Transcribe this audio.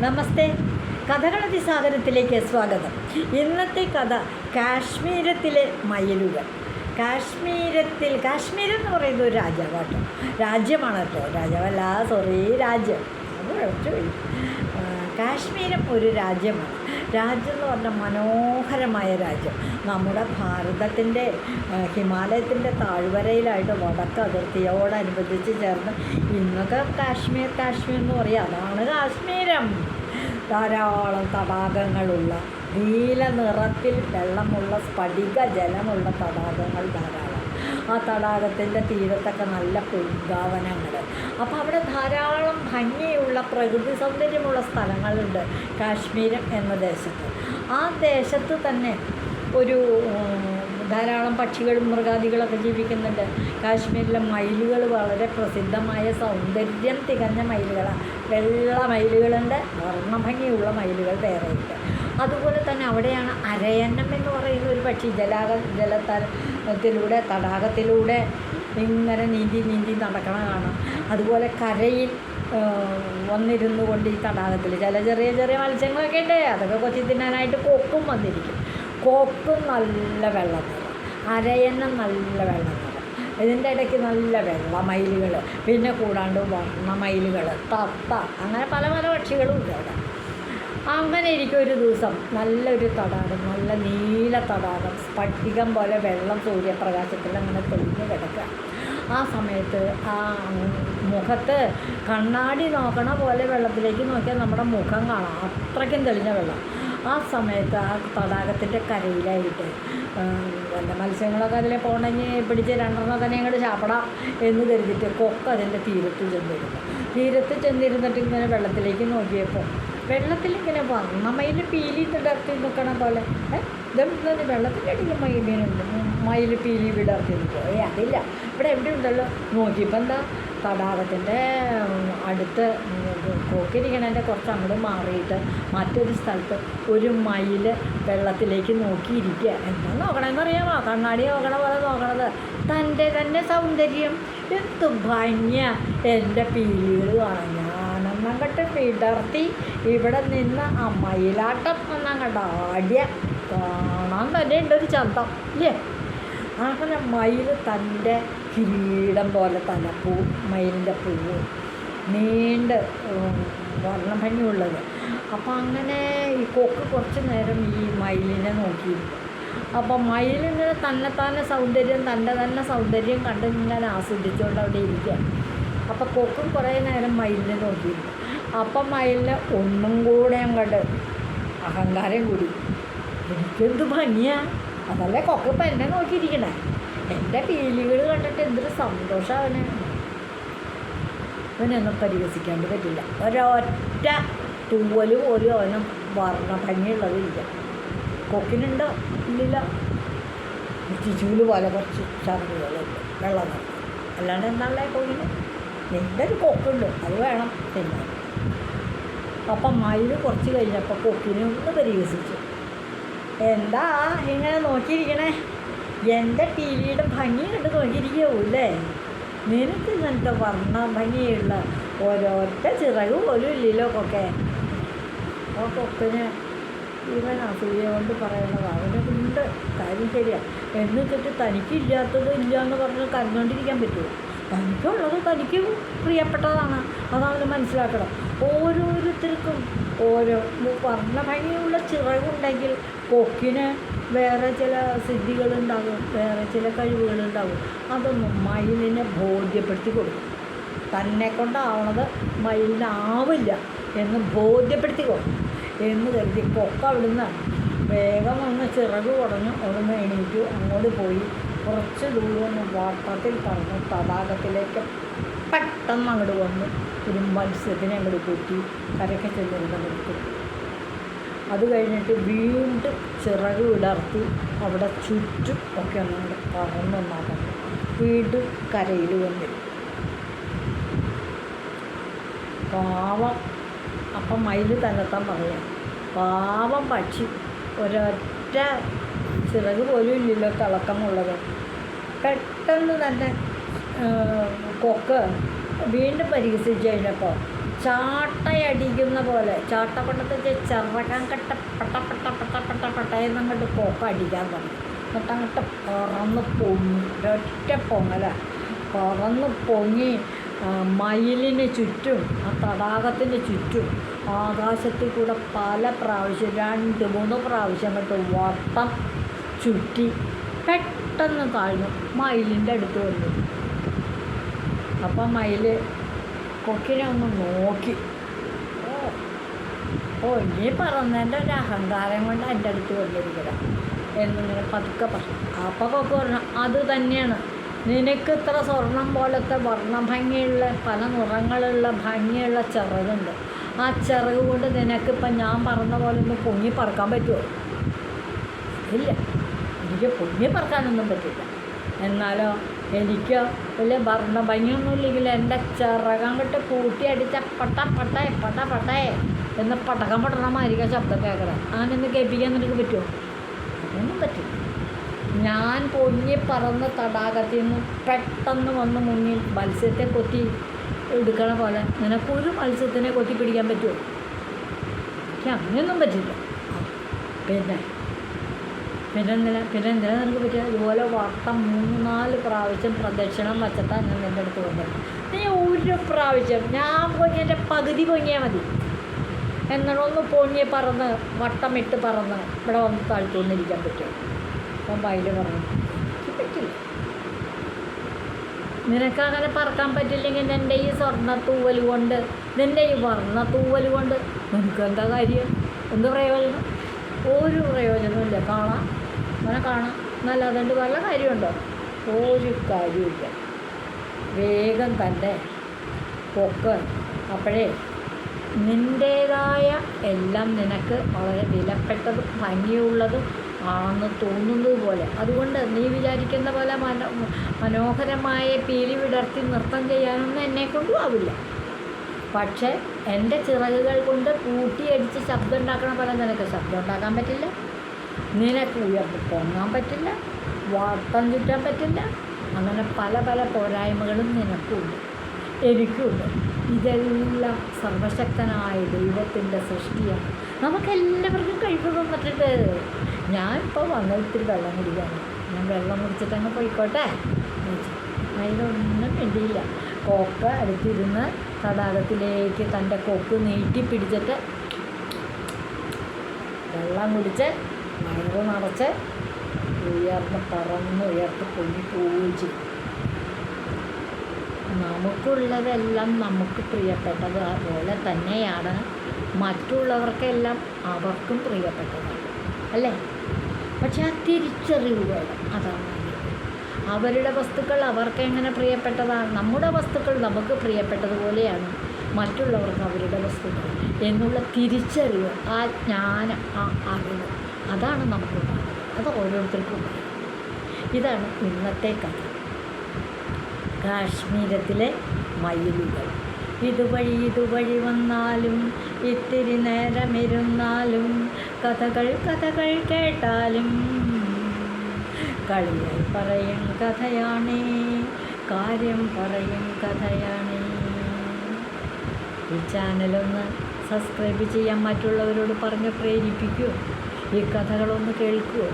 നമസ്തേ. കഥകളതി സാഗരത്തിലേക്ക് സ്വാഗതം. ഇന്നത്തെ കഥ കാശ്മീരത്തിലെ മയിലുകൾ. കാശ്മീരത്തിൽ കാശ്മീർ എന്ന് പറയുന്നത് ഒരു രാജ്യമാട്ടോ. രാജ്യമാണ് കേട്ടോ. രാജ്യമല്ല സോറി രാജ്യം. അത് കുഴപ്പമില്ല. കാശ്മീരം ഒരു രാജ്യമാണ്. രാജ്യം എന്ന് പറഞ്ഞാൽ മനോഹരമായ രാജ്യം. നമ്മുടെ ഭാരതത്തിന്റെ ഹിമാലയത്തിന്റെ താഴ്വരയിലായിട്ട് വടക്ക് അതിർത്തിയോടനുബന്ധിച്ച് ചേർന്ന് ഇന്നൊക്കെ കാശ്മീർ കാശ്മീർ എന്ന് പറയുക അതാണ് കാശ്മീരം. ധാരാളം തടാകങ്ങളുള്ള നീല നിറത്തിൽ വെള്ളമുള്ള സ്ഫടിക ജലമുള്ള തടാകങ്ങൾ ധാരാളം. ആ തടാകത്തിന്റെ തീരത്തൊക്കെ നല്ല പൂങ്കാവനങ്ങൾ അപ്പോൾ അവിടെ ധാരാളം ഭംഗിയുള്ള പ്രകൃതി സൗന്ദര്യമുള്ള സ്ഥലങ്ങളുണ്ട് കാശ്മീരം എന്ന ദേശത്ത്. ആ ദേശത്ത് തന്നെ ഒരു ധാരാളം പക്ഷികളും മൃഗാദികളൊക്കെ ജീവിക്കുന്നുണ്ട്. കാശ്മീരിലെ മയിലുകൾ വളരെ പ്രസിദ്ധമായ സൗന്ദര്യം തികഞ്ഞ മയിലുകളാണ്. വെള്ള മയിലുകളുണ്ട് വർണഭംഗിയുള്ള മയിലുകൾ വേറെയുണ്ട്. അതുപോലെ തന്നെ അവിടെയാണ് അരയന്നം എന്ന് പറയുന്ന ഒരു പക്ഷി ജലാക ജലത്തിലൂടെ തടാകത്തിലൂടെ ഇങ്ങനെ നീന്തി നീന്തി നടക്കണ കാണാം. അതുപോലെ കരയിൽ വന്നിരുന്നു കൊണ്ട് ഈ തടാകത്തിൽ ചില ചെറിയ ചെറിയ മത്സ്യങ്ങളൊക്കെ ഉണ്ട് അതൊക്കെ കൊത്തി തിന്നാനായിട്ട് കൊക്കും വന്നിരിക്കും. കൊക്കും നല്ല വെള്ളം നിറം നല്ല വെള്ളം നിറം ഇതിന്റെ ഇടയ്ക്ക് നല്ല വെള്ളമയിലുകൾ പിന്നെ കൂടാണ്ട് വർണമയിലുകൾ തത്ത. അങ്ങനെ പല പല പക്ഷികളും ഉണ്ട് അവിടെ. അങ്ങനെ ഇരിക്കും ഒരു ദിവസം. നല്ലൊരു തടാകം. നല്ല നീല തടാകം. സ്പട്ടികം പോലെ വെള്ളം സൂര്യപ്രകാശത്തിൽ അങ്ങനെ തെളിഞ്ഞ് കിടക്കുക. ആ സമയത്ത് ആ മുഖത്ത് കണ്ണാടി നോക്കണ പോലെ വെള്ളത്തിലേക്ക് നോക്കിയാൽ നമ്മുടെ മുഖം കാണാം. അത്രയ്ക്കും തെളിഞ്ഞ വെള്ളം. ആ സമയത്ത് ആ തടാകത്തിന്റെ കരയിലായിട്ട് വല്ല മത്സ്യങ്ങളൊക്കെ അതിൽ പോകണമെങ്കിൽ പിടിച്ച് രണ്ടെണ്ണം തന്നെ അങ്ങോട്ട് ചാപ്പടാം എന്ന് കരുതിയിട്ട് കൊക്ക് അതിന്റെ തീരത്ത് ചെന്നിരുന്നു. തീരത്ത് ചെന്നിരുന്നിട്ട് ഇങ്ങനെ വെള്ളത്തിലേക്ക് നോക്കിയപ്പോൾ വെള്ളത്തിൽ വെള്ളത്തിലിങ്ങനെ മയിൽ പീലി വിടർത്തി നിൽക്കണ പോലെ. ഏഹ് ഇതെന്താണ് വെള്ളത്തിന്റെ അടിയിൽ മയിലിനുണ്ട് മയിൽ പീലി വിടർത്തി നിൽക്കുക ഏ അതില്ല. ഇവിടെ എവിടെ ഉണ്ടല്ലോ? നോക്കിയപ്പോൾ എന്താ? തടാകത്തിന്റെ അടുത്ത് കോക്കിരിക്കണതിന്റെ കുറച്ച് അങ്ങോട്ട് മാറിയിട്ട് മറ്റൊരു സ്ഥലത്ത് ഒരു മയിൽ വെള്ളത്തിലേക്ക് നോക്കിയിരിക്കുക. എന്താ നോക്കണമെന്ന് അറിയാമോ? കണ്ണാടി നോക്കണ പോലെ നോക്കണത്. തന്റെ തന്നെ സൗന്ദര്യം. എന്ത് ഭംഗിയ. എന്റെ പീലികൾ കാണാൻ ഞാനന്നങ്ങട്ട് വിടർത്തി. ഇവിടെ നിന്ന് ആ മയിലാട്ടം എന്നങ്ങട്ട് ആടിയ. കാണാൻ തന്നെ ഉണ്ടൊരു ചന്തം ഇല്ലേ? അങ്ങനെ മയിൽ തന്റെ കിരീടം പോലെ തന്നെ പൂ മയിലിന്റെ പൂവ് നീണ്ട് വർണം വർണഭംഗിയുള്ളത് അപ്പം അങ്ങനെ ഈ കൊക്ക് കുറച്ച് നേരം ഈ മയിലിനെ നോക്കിയിരുന്നു. അപ്പം മയിലിങ്ങനെ തന്നെ തന്നെ സൗന്ദര്യം തന്റെ തന്നെ സൗന്ദര്യം കണ്ട് ഇങ്ങനെ ആസ്വദിച്ചുകൊണ്ട് അവിടെ ഇരിക്കുക. അപ്പം കൊക്കും കുറേ നേരം മയിലിനെ നോക്കിയിരുന്നു. അപ്പം മയിലിന് ഒന്നും കൂടെ അങ്ങോട്ട് അഹങ്കാരം കൂടി. എനിക്കെന്ത് ഭംഗിയാ? അതല്ലേ കൊക്ക് ഇപ്പം എന്നെ നോക്കിയിരിക്കണേ? എന്റെ പീലികൾ കണ്ടിട്ട് എന്തൊരു സന്തോഷം അവന്. അവനൊന്നും പരിഹസിക്കാണ്ട് പറ്റില്ല. ഒരൊറ്റ തൂവൽ പോലും അവന് വർണ ഭംഗിയുള്ളതില്ല കൊക്കിനുണ്ടോ ഇല്ലില്ല. ചിച്ചൂൽ പോലെ കുറച്ച് ചറുകളുണ്ട് വെള്ളം അല്ലാണ്ട് എന്താണല്ലേ കൊക്കിന്? നിന്റെ ഒരു കൊക്കുണ്ട്. അത് വേണം തിന്നാൻ. അപ്പം മയിൽ കുറച്ച് കഴിഞ്ഞപ്പോൾ കൊക്കിനെ ഒന്ന് പരിഹസിച്ചു. എന്താ ഇങ്ങനെ നോക്കിയിരിക്കണേ? എന്റെ ടി വിയുടെ ഭംഗി കണ്ട് നോക്കിയിരിക്കുകയല്ലേ നിനക്ക് ഇങ്ങനത്തെ വർണ ഭംഗിയുള്ള ഓരോറ്റ ചിറക് പോലും ഇല്ലല്ലോ കൊക്കെ. ആ കൊക്കിന് ഇവൻ അസൂയ കൊണ്ട് പറയണത് അവനെ കൊണ്ട് കാര്യം ശരിയാ. എന്നിട്ട് തനിക്കില്ലാത്തത് ഇല്ല എന്ന് പറഞ്ഞ് കരഞ്ഞുകൊണ്ടിരിക്കാൻ പറ്റുമോ? തനിക്കുള്ളത് തനിക്ക് പ്രിയപ്പെട്ടതാണ്. അതവന് മനസ്സിലാക്കണം. ഓരോരുത്തർക്കും ഓരോ വർണഭംഗിയുള്ള ചിറകുണ്ടെങ്കിൽ കൊക്കിന് വേറെ ചില സിദ്ധികളുണ്ടാകും വേറെ ചില കഴിവുകളുണ്ടാകും. അതൊന്നും മയിലിനെ ബോധ്യപ്പെടുത്തി കൊടുക്കും. തന്നെ കൊണ്ടാവണത് മയിലിനാവില്ല എന്ന് ബോധ്യപ്പെടുത്തി കൊടുക്കും. എന്ന് കരുതി കൊക്ക അവിടുന്ന് വേഗം ഒന്ന് ചിറക് കുടഞ്ഞു ഒന്ന് എണീറ്റു അങ്ങോട്ട് പോയി. കുറച്ച് ദൂരം വട്ടത്തിൽ പറന്നു തടാകത്തിലേക്ക് പെട്ടെന്ന് അങ്ങോട്ട് വന്നു. ഒരു മത്സ്യത്തിനെ അങ്ങോട്ട് കൂട്ടി കരയ്ക്ക് ചെന്നിരുന്ന കൊടുത്തു അത് കഴിഞ്ഞിട്ട് വീണ്ടും ചിറക് വിടർത്തി അവിടെ ചുറ്റും ഒക്കെ ഒന്നുകൊണ്ട് പറന്നൊന്നാക്കണം വീണ്ടും കരയിൽ വന്നിരുന്നു പാവം അപ്പം മയിൽ തന്നെത്താൻ പറയാം പാവം പക്ഷി. ഒരൊറ്റ ചിറക് പോലും ഇല്ലല്ലോ തിളക്കമുള്ളത്. പെട്ടെന്ന് തന്നെ കൊക്ക് വീണ്ടും പരിഹസിച്ച് കഴിഞ്ഞപ്പോൾ ചാട്ടയടിക്കുന്ന പോലെ ചാട്ടപ്പട്ടത്തെ ചെറുക്കാൻ കട്ട പട്ട പട്ട പട്ട പട്ട പട്ട എന്നങ്ങോട്ട് കൊക്ക അടിക്കാൻ തുടങ്ങി. എന്നിട്ട് അങ്ങോട്ട് പറന്ന് പൊങ്ങി. ഒരൊറ്റ പൊങ്ങല. പറന്ന് പൊങ്ങി മയിലിന് ചുറ്റും ആ തടാകത്തിന് ചുറ്റും ആകാശത്തിൽ കൂടെ പല പ്രാവശ്യം രണ്ട് മൂന്ന് പ്രാവശ്യം അങ്ങോട്ട് വട്ടം ചുറ്റി പെട്ടെന്ന് താഴ്ന്നു. മയിലിന്റെ അടുത്ത് വന്നു. അപ്പം മയിൽ കൊക്കിനെ ഒന്ന് നോക്കി. ഓ ഓ നീ പറഞ്ഞതിന്റെ ഒരു അഹങ്കാരം കൊണ്ട് എന്റെ അടുത്ത് വന്നിരിക്കുക എന്നിങ്ങനെ പതുക്കെ പറഞ്ഞു. അപ്പം കൊക്ക് പറഞ്ഞു അത് തന്നെയാണ്. നിനക്ക് ഇത്ര സ്വർണം പോലത്തെ വർണഭംഗിയുള്ള പല നിറങ്ങളുള്ള ഭംഗിയുള്ള ചിറകുണ്ട് ആ ചിറക് കൊണ്ട് നിനക്കിപ്പം ഞാൻ പറഞ്ഞ പോലെ ഒന്ന് പൊങ്ങി പറക്കാൻ പറ്റുമോ ഇല്ല. എനിക്ക് പൊങ്ങി പറക്കാനൊന്നും പറ്റില്ല. എന്നാലോ എനിക്ക് വലിയ ഭരണ ഭംഗിയൊന്നും ഇല്ലെങ്കിൽ എന്റെ കൂട്ടി അടിച്ച പട്ട പട്ടേ പട്ട പട്ടേ എന്ന് പടക്കം പടണമായിരിക്കും ശബ്ദം കേൾക്കണം. അങ്ങനെ ഒന്ന് കേൾപ്പിക്കാൻ നിനക്ക് പറ്റുമോ? അതൊന്നും പറ്റും ഞാൻ പൊങ്ങി പറന്ന് തടാകത്തിൽ നിന്ന് പെട്ടെന്ന് വന്ന് മുന്നിൽ മത്സ്യത്തെ കൊത്തി എടുക്കണ പോലെ നിനക്കൊരു മത്സ്യത്തിനെ കൊത്തി പിടിക്കാൻ പറ്റുമോ? എനിക്ക് അങ്ങനെയൊന്നും പറ്റില്ല. പിന്നെ പിന്നെന്തിനാ പിന്നെന്തിനാ നിനക്ക് പറ്റുക ഇതുപോലെ വട്ടം മൂന്ന് നാല് പ്രാവശ്യം പ്രദക്ഷിണം വച്ചിട്ടാണ് ഞാൻ എന്റെ അടുത്ത് വന്നത് ഞാൻ ഒരു പ്രാവശ്യം ഞാൻ പൊങ്ങിയതിന്റെ പകുതി പൊങ്ങിയാൽ മതി. എന്നിട്ട് ഒന്ന് പൊങ്ങി പറന്ന് വട്ടമിട്ട് പറന്ന് ഇവിടെ വന്ന് താഴ്ത്തുകൊണ്ടിരിക്കാൻ പറ്റും അപ്പം വയൽ പറഞ്ഞു "എനിക്ക് പറ്റില്ല. നിനക്കങ്ങനെ പറക്കാൻ പറ്റില്ലെങ്കിൽ നിന്റെ ഈ സ്വർണ തൂവൽ കൊണ്ട് നിന്റെ ഈ വർണ തൂവൽ കൊണ്ട് നിനക്ക് എന്താ കാര്യം? എന്ത് പ്രയോജനം? ഒരു പ്രയോജനമില്ല കാണാം. അങ്ങനെ കാണാം. എന്നല്ലാതെ വല്ല കാര്യമുണ്ടോ? ഒരു കാര്യമില്ല വേഗം തന്നെ പൊക്ക്. അപ്പോഴേ നിന്റേതായ എല്ലാം നിനക്ക് വളരെ വിലപ്പെട്ടതും ഭംഗിയുള്ളതും ആണെന്ന് തോന്നുന്നത് പോലെ. അതുകൊണ്ട് നീ വിചാരിക്കുന്ന പോലെ മനോ മനോഹരമായ പീലി വിടർത്തി നൃത്തം ചെയ്യാനൊന്നും എന്നെ കൊണ്ടും ആവില്ല പക്ഷേ എന്റെ ചിറകുകൾ കൊണ്ട് കൂട്ടിയടിച്ച് ശബ്ദം ഉണ്ടാക്കണ പോലെ നിനക്ക് ശബ്ദം ഉണ്ടാക്കാൻ പറ്റില്ല. നിനക്ക് ഉയർന്നു പൊങ്ങാൻ പറ്റില്ല വാർത്തം ചുറ്റാൻ പറ്റില്ല അങ്ങനെ പല പല പോരായ്മകളും നിനക്കുണ്ട് എനിക്കുണ്ട്. ഇതെല്ലാം സർവശക്തനായ ദൈവത്തിന്റെ സൃഷ്ടിയാണ്. നമുക്കെല്ലാവർക്കും കഴിവ് തന്നിട്ടുണ്ട് ഞാൻ ഇപ്പോൾ വന്ന ഇത്തിരി വെള്ളം കുടിക്കാണ് ഞാൻ വെള്ളം കുടിച്ചിട്ട് അങ്ങ് പോയിക്കോട്ടെ. അതിലൊന്നും വേണ്ടിയില്ല കൊക്ക അടുത്തിരുന്ന് തടാകത്തിലേക്ക് തന്റെ കൊക്ക് നീട്ടി പിടിച്ചിട്ട് വെള്ളം കുടിച്ച് വയറ് നിറച്ച് ഉയർന്ന് പറന്ന് ഉയർത്ത് പൊങ്ങി പൂജി നമുക്കുള്ളതെല്ലാം നമുക്ക് പ്രിയപ്പെട്ടത് അതുപോലെ തന്നെയാണ് മറ്റുള്ളവർക്കെല്ലാം അവർക്കും പ്രിയപ്പെട്ടതാണ് അല്ലേ? പക്ഷെ ആ തിരിച്ചറിവ് വേണം അതാണ് അവരുടെ വസ്തുക്കൾ അവർക്ക് എങ്ങനെ പ്രിയപ്പെട്ടതാണ്? നമ്മുടെ വസ്തുക്കൾ നമുക്ക് പ്രിയപ്പെട്ടതുപോലെയാണ് മറ്റുള്ളവർക്ക് അവരുടെ വസ്തുക്കൾ എന്നുള്ള തിരിച്ചറിവ് ആ ജ്ഞാനം ആ അറിവ്. അതാണ് നമുക്കുണ്ടാകുന്നത് അത് ഓരോരുത്തർക്കും ഇതാണ് ഇന്നത്തെ കഥ. കാശ്മീരത്തിലെ മയിലുകൾ. ഇതുവഴി ഇതുവഴി വന്നാലും ഇത്തിരി നേരമിരുന്നാലും കഥകൾ കഥകൾ കേട്ടാലും കളിയായി പറയും കഥയാണേ കാര്യം പറയും കഥയാണേ. ഈ ചാനലൊന്ന് സബ്സ്ക്രൈബ് ചെയ്യാൻ മറ്റുള്ളവരോട് പറഞ്ഞ് പ്രേരിപ്പിക്കുമോ ഈ കഥകളൊന്ന് കേൾക്കുമോ